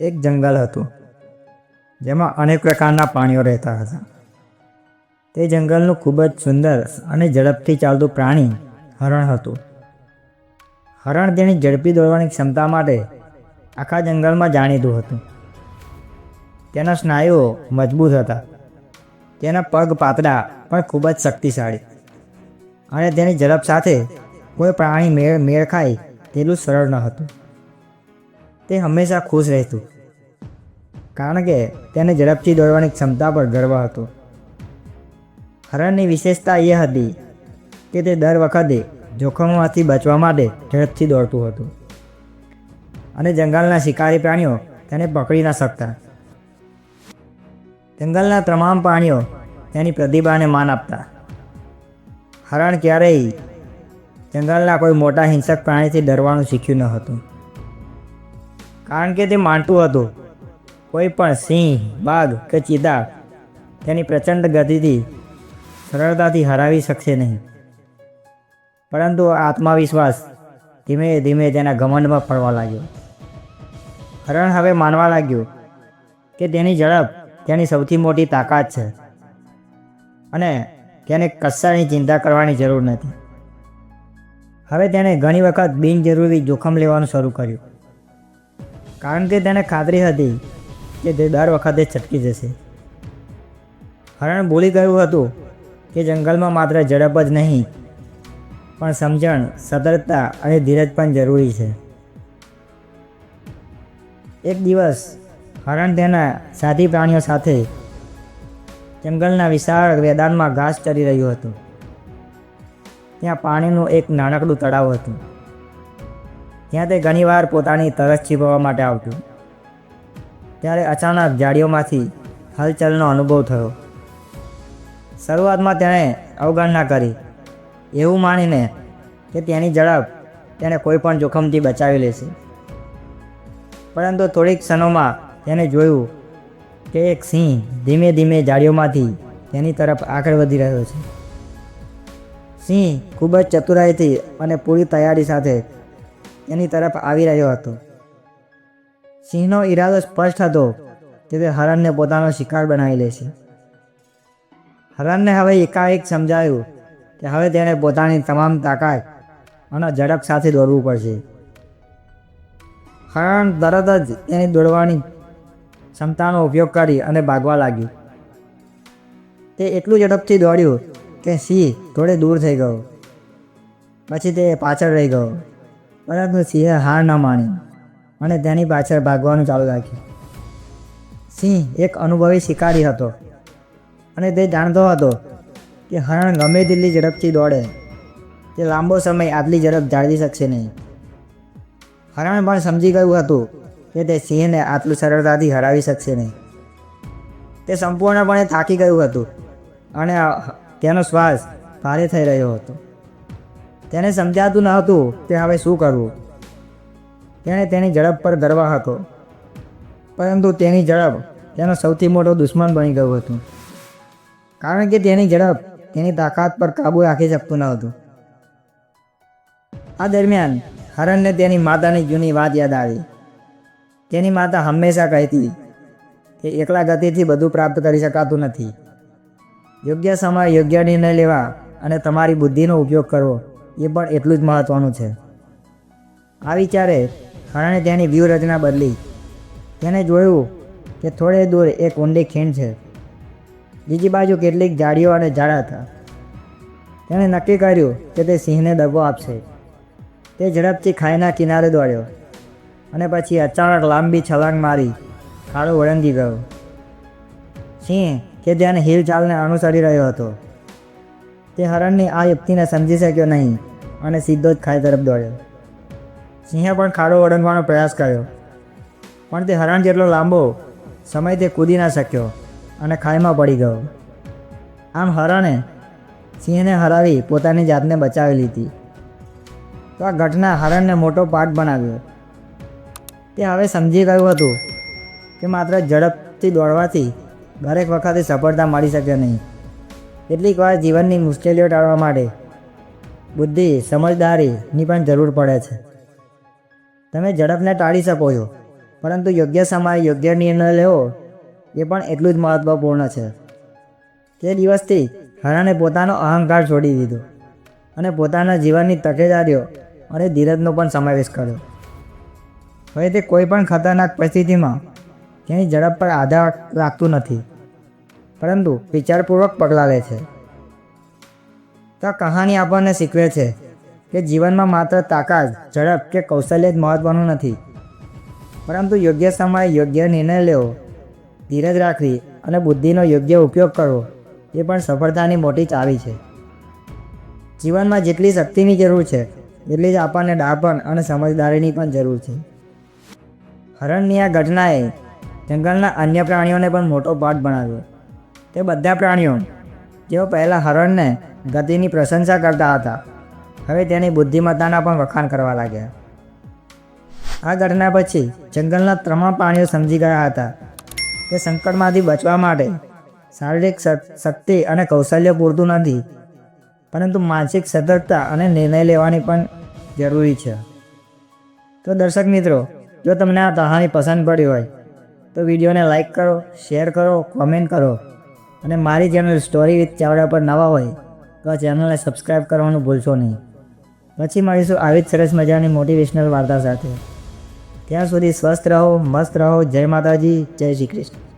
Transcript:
એક જંગલ હતું, જેમાં અનેક પ્રકારના પ્રાણીઓ રહેતા હતા. તે જંગલનું ખૂબ જ સુંદર અને ઝડપથી ચાલતું પ્રાણી હરણ હતું. હરણ તેની ઝડપી દોડવાની ક્ષમતા માટે આખા જંગલમાં જાણીતું હતું. તેના સ્નાયુઓ મજબૂત હતા. તેના પગ પાતળા પણ ખૂબ જ શક્તિશાળી અને તેની ઝડપ સાથે કોઈ પ્રાણી મેળ મેળ ખાય તેટલું સરળ ન હતું. તે હંમેશા ખુશ રહેતું. કારણ કે તેને ઝડપથી દોડવાની ક્ષમતા પર ગર્વ હતો. હરણની વિશેષતા એ હતી કે તે દર વખતે જોખમોમાંથી બચવા માટે ઝડપથી દોડતું હતું. અને જંગલના શિકારી પ્રાણીઓ તેને પકડી ન શકતા. જંગલના તમામ પ્રાણીઓ તેની પ્રતિભાને માન આપતા. હરણ ક્યારેય જંગલના કોઈ મોટા હિંસક પ્રાણીથી ડરવાનું શીખ્યું ન હતું. કારણ કે તે માનતું હતું. કોઈ પણ સિંહ, બાઘ કે ચિતા તેની પ્રચંડ ગતિથી સરળતાથી હરાવી શકશે નહીં. પરંતુ આત્મવિશ્વાસ ધીમે ધીમે તેના ઘમંડમાં ફરવા લાગ્યો. હરણ હવે માનવા લાગ્યું કે તેની ઝડપ તેની સૌથી મોટી તાકાત છે અને તેને કશાની ચિંતા કરવાની જરૂર નથી. હવે તેણે ઘણી વખત બિનજરૂરી જોખમ લેવાનું શરૂ કર્યું. કારણ કે તેને ખાતરી હતી કે તે દર વખતે છટકી જશે. હરણ ભૂલી ગયું હતું કે જંગલમાં માત્ર ઝડપ જ નહીં, પણ સમજણ, સતર્કતા અને ધીરજ પણ જરૂરી છે. એક દિવસ, હરણ તેના સાથી પ્રાણીઓ સાથે જંગલના વિશાળ મેદાનમાં ઘાસ ચરી રહ્યું હતું. ત્યાં પાણીનું એક નાનકડું તળાવ હતું. ત્યાં તે ઘણીવાર પોતાની તરસ છીપવા માટે આવતું. ત્યારે અચાનક જાડીઓમાંથી હલચલનો અનુભવ થયો. શરૂઆતમાં તેણે અવગણના કરી. એવું માનીને કે તેની ઝડપ તેણે કોઈ પણ જોખમથી બચાવી લેશે. પરંતુ થોડીક ક્ષણોમાં તેણે જોયું કે એક સિંહ ધીમે ધીમે જાડીઓમાંથી તેની તરફ આગળ વધી રહ્યો છે. સિંહ ખૂબ જ ચતુરાઈથી અને પૂરી તૈયારી સાથે એની તરફ આવી રહ્યો હતો. સિંહનો ઈરાદો સ્પષ્ટ હતો કે તે હરણને પોતાનો શિકાર બનાવી લેશે. હરણને હવે એકાએક સમજાયું કે હવે તેણે પોતાની તમામ તાકાત અને ઝડપ સાથે દોડવું પડશે. હરણ તરત જ તેની દોડવાની ક્ષમતાનો ઉપયોગ કરી અને ભાગવા લાગ્યું. તે એટલું ઝડપથી દોડ્યું કે સિંહ થોડે દૂર થઈ ગયો. પછી તે પાછળ રહી ગયો. પરંતુ સિંહે હાર ન માની અને તેની પાછળ ભાગવાનું ચાલુ રાખ્યું. સિંહ એક અનુભવી શિકારી હતો. અને તે જાણતો હતો કે હરણ ગમે તેટલી ઝડપથી દોડે. તે લાંબો સમય આટલી ઝડપ જાળવી શકશે નહીં. હરણ પણ સમજી ગયું હતું કે તે સિંહને આટલું સરળતાથી હરાવી શકશે નહીં. તે સંપૂર્ણપણે થાકી ગયું હતું. અને તેનો શ્વાસ ભારે થઈ રહ્યો હતો. તેને સમજાતું ન હતું કે હવે શું કરવું. તેણે તેની ઝડપ પર ગર્વ હતો. પરંતુ તેની ઝડપ તેનો સૌથી મોટો દુશ્મન બની ગયું હતું. કારણ કે તેની ઝડપ તેની તાકાત પર કાબૂ રાખી શકતું ન હતું. આ દરમિયાન હરણને તેની માતાની જૂની વાત યાદ આવી. તેની માતા હંમેશા કહેતી કે એકલા ગતિથી બધું પ્રાપ્ત કરી શકાતું નથી. યોગ્ય સમય યોગ્ય નિર્ણય લેવા અને તમારી બુદ્ધિનો ઉપયોગ કરવો એ પણ એટલું જ મહત્ત્વનું છે. આ વિચારે હરણે તેની વ્યૂહરચના બદલી. તેને જોયું કે થોડે દૂર એક ઊંડી ખીણ છે. બીજી બાજુ કેટલીક જાડીઓ અને ઝાડ હતા. તેણે નક્કી કર્યું કે તે સિંહને દગો આપશે. તે ઝડપથી ખાઈના કિનારે દોડ્યો અને પછી અચાનક લાંબી છલાંગ મારી ખાડો વળંગી ગયો. સિંહ કે જેને હિલચાલને અનુસરી રહ્યો હતો. તે હરણની આ યુક્તિને સમજી શક્યો નહીં. અને સીધો જ ખાઈ તરફ દોડ્યો. સિંહે પણ ખાડો ઓળંગવાનો પ્રયાસ કર્યો. પણ તે હરણ જેટલો લાંબો સમય તે કૂદી ના શક્યો અને ખાઈમાં પડી ગયો. આમ હરણે સિંહને હરાવી પોતાની જાતને બચાવી લીધી. તો આ ઘટના હરણને મોટો પાઠ બનાવ્યો. તે હવે સમજી ગયું હતું કે માત્ર ઝડપથી દોડવાથી દરેક વખતે સફળતા મળી શકે નહીં. કેટલીક વાર જીવનની મુશ્કેલીઓ ટાળવા માટે બુદ્ધિ સમજદારીની પણ જરૂર પડે છે. તમે ઝડપને ટાળી શકો છો, પરંતુ યોગ્ય સમયે યોગ્ય નિર્ણય લેવો એ પણ એટલું જ મહત્ત્વપૂર્ણ છે. તે દિવસથી હરણે પોતાનો અહંકાર છોડી દીધો અને પોતાના જીવનની તકેદારીઓ અને ધીરજનો પણ સમાવેશ કર્યો. હવે તે કોઈ પણ ખતરનાક પરિસ્થિતિમાં તેની ઝડપ પર આધાર રાખતું નથી, પરંતુ વિચારપૂર્વક પગલાં લે છે. તો કહાની આપણને શીખવે છે કે જીવનમાં માત્ર તાકાત, ઝડપ કે કૌશલ્ય જ મહત્ત્વનું નથી. પરંતુ યોગ્ય સમયે યોગ્ય નિર્ણય લેવો, ધીરજ રાખવી અને બુદ્ધિનો યોગ્ય ઉપયોગ કરવો, એ પણ સફળતાની મોટી ચાવી છે. જીવનમાં જેટલી શક્તિની જરૂર છે, એટલી જ આપણને ડાપણ અને સમજદારીની પણ જરૂર છે. હરણની આ ઘટનાએ જંગલના અન્ય પ્રાણીઓને પણ મોટો પાઠ ભણાવ્યો. તે બધા પ્રાણીઓ, જેઓ પહેલાં હરણને ગતિની પ્રશંસા કરતા હતા. હવે તેની બુદ્ધિમત્તાના પણ વખાણ કરવા લાગ્યા. આ ઘટના પછી જંગલના તમામ પ્રાણીઓ સમજી ગયા હતા કે સંકટમાંથી બચવા માટે શારીરિક શક્તિ અને કૌશલ્ય પૂરતું નથી, પરંતુ માનસિક સતર્કતા અને નિર્ણય લેવાની પણ જરૂરી છે. તો દર્શક મિત્રો, જો તમને આ કહાની પસંદ પડી હોય, તો વિડીયોને લાઇક કરો, શેર કરો, કોમેન્ટ કરો અને મારી ચેનલ સ્ટોરી વિથ ચાવડા પર નવા હોય તો ચેનલને સબસ્ક્રાઈબ કરવાનું ભૂલશો નહીં. પછી મળીશું આવી જ સરસ મજાની મોટિવેશનલ વાર્તા સાથે. ત્યાં સુધી સ્વસ્થ રહો, મસ્ત રહો. જય માતાજી, જય શ્રી કૃષ્ણ.